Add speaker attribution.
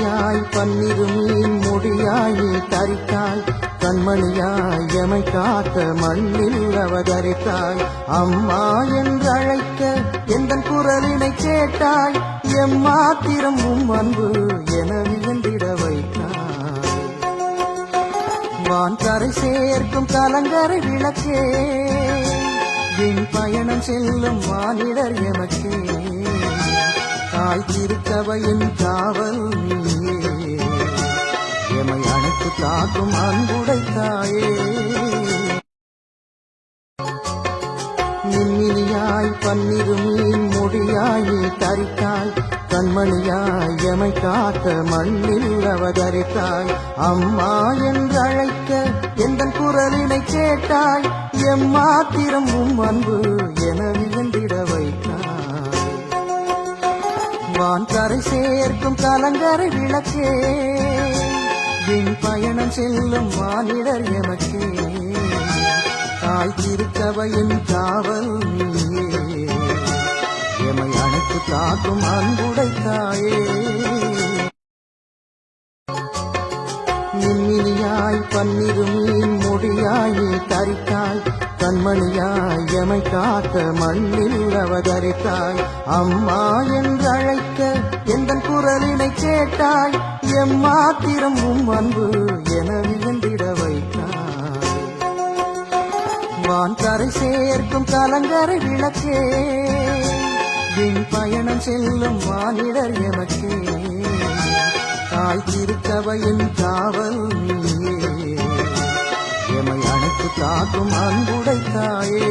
Speaker 1: கண்மணியாய் பன்னிரு மீன் முடியாய் தரித்தாய். கண்மணியாய் எமை காக்க மண்ணில் அவதரித்தாய். அம்மா என்றழைக்க எந்த குரலினை கேட்டாய். எம்மாத்திரம் உம் அன்பு என வியந்திட வைத்தாய். வான் கரை சேர்க்கும் கலங்கரை விளக்கே என் பயணம் செல்லும் மானிடர் எமக்கே. தாய் திருக்கவையின் காவல் எமை அணைத்து காக்கும் அன்புடை தாயே. மின்மினியாய் பன்னிரு மீன் முடியாய் நீ தரித்தாய். கண்மணியாய் எமை காக்க மண்ணில் அவதரித்தாய். அம்மா என்றழைக்க எந்த குரலினை கேட்டாய். எம்மாத்திரம் உம் அன்பு என விழுந்திட வைத்தாய். வான் கரை சேர்க்கும் கலங்கரை விளக்கே. என் பயணம் செல்லும் மானிடர் எமக்கே. தாய் திருக்கவையின் காவல் எமை அணைத்து காக்கும் அன்புடை தாயே. மின்மினியாய் பன்னிரு மீன் முடியாய் தரித்தாய். கண்மணியாய் எமை காக்க மண்ணில் அவதரித்தாய். அம்மா என்றழைக்க எந்த குரலினை கேட்டாய். எம்மாத்திரம் உம் அன்பு என வியந்திட வைத்தாய். வான் கரை சேர்க்கும் கலங்கரை விளக்கே. என் பயணம் செல்லும் மானிடர் எமக்கே. தாய் திருக்கவையின் காவல் காக்கும் அன்புடை தாயே